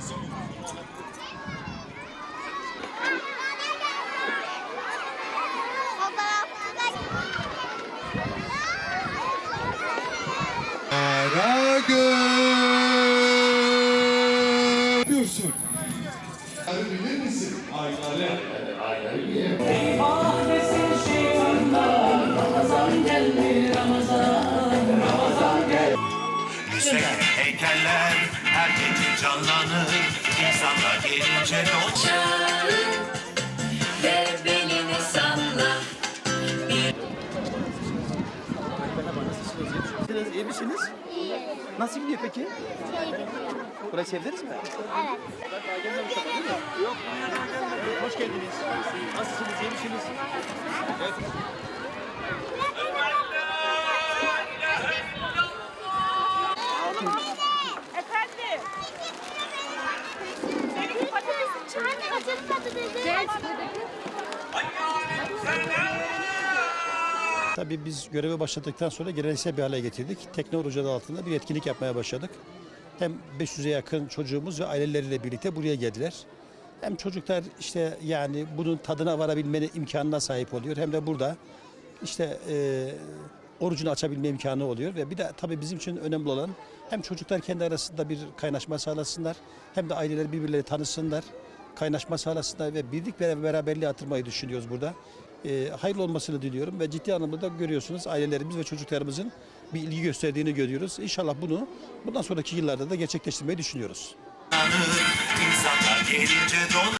Karagöz yapıyorsun. Bilir misin? Kahvesin Yüksek heykeller her gece canlanır İnsanlar gelince dolar Ve belini salla Nasılsınız? İyi misiniz? İyi. Nasıl gidiyor peki? Burayı sevdiniz mi? Evet. Yok. Hoş geldiniz. Nasılsınız? İyi misiniz? Evet. Efendim. Tabii biz göreve başladıktan sonra geleneksel bir hale getirdik. Orucu adı altında bir etkinlik yapmaya başladık. Hem 500'e yakın çocuğumuz ve aileleriyle birlikte buraya geldiler. Hem çocuklar işte yani bunun tadına varabilmenin imkanına sahip oluyor. Hem de burada işte e, orucunu açabilme imkanı oluyor. Ve bir de tabii bizim için önemli olan hem çocuklar kendi arasında bir kaynaşma sağlasınlar. Hem de aileler birbirleri tanısınlar. Kaynaşma sağlasınlar ve birlik ve beraberliği artırmayı düşünüyoruz burada. E, hayırlı olmasını diliyorum ve ciddi anlamda da görüyorsunuz ailelerimiz ve çocuklarımızın bir ilgi gösterdiğini görüyoruz. İnşallah bunu bundan sonraki yıllarda da gerçekleştirmeyi düşünüyoruz.